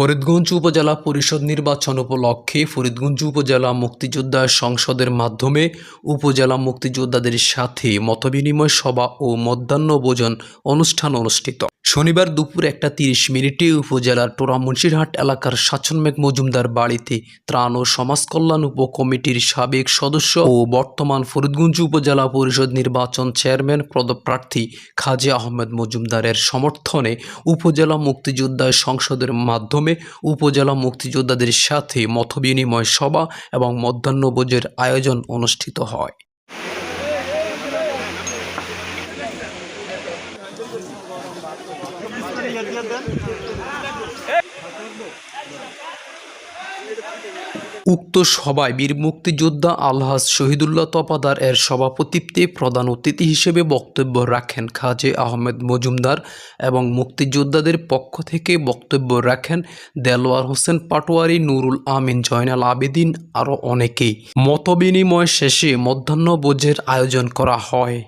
ফরিদগঞ্জ উপজেলা পরিষদ নির্বাচন উপলক্ষে ফরিদগঞ্জ উপজেলা মুক্তিযোদ্ধা সংসদের মাধ্যমে উপজেলা মুক্তিযোদ্ধাদের সাথে মতবিনিময় সভা ও মধ্যাহ্নভোজন অনুষ্ঠান অনুষ্ঠিত। শনিবার দুপুর একটা তিরিশ মিনিটে উপজেলার টোরা মুন্সিরহাট এলাকার সাচনমেঘ মজুমদার বাড়িতে ত্রাণ ও সমাজকল্যাণ উপকমিটির সাবেক সদস্য ও বর্তমান ফরিদগঞ্জ উপজেলা পরিষদ নির্বাচন চেয়ারম্যান পদপ্রার্থী খাজা আহমেদ মজুমদারের সমর্থনে উপজেলা মুক্তিযোদ্ধা সংসদের মাধ্যমে উপজেলা মুক্তিযোদ্ধাদের সাথে মতবিনিময় সভা এবং মধ্যাহ্নভোজের আয়োজন অনুষ্ঠিত হয়। উক্ত সভায় বীর মুক্তিযোদ্ধা আলহাজ শহীদুল্লাহ তপাদার এর সভাপতিত্বে প্রধান অতিথি হিসেবে বক্তব্য রাখেন খাজে আহমেদ মজুমদার এবং মুক্তিযোদ্ধাদের পক্ষ থেকে বক্তব্য রাখেন দেলোয়ার হোসেন পাটোয়ারি, নুরুল আমিন, জয়নাল আবেদিন আরও অনেকেই। মতবিনিময় শেষে মধ্যাহ্ন মধ্যাহ্নভোজের আয়োজন করা হয়।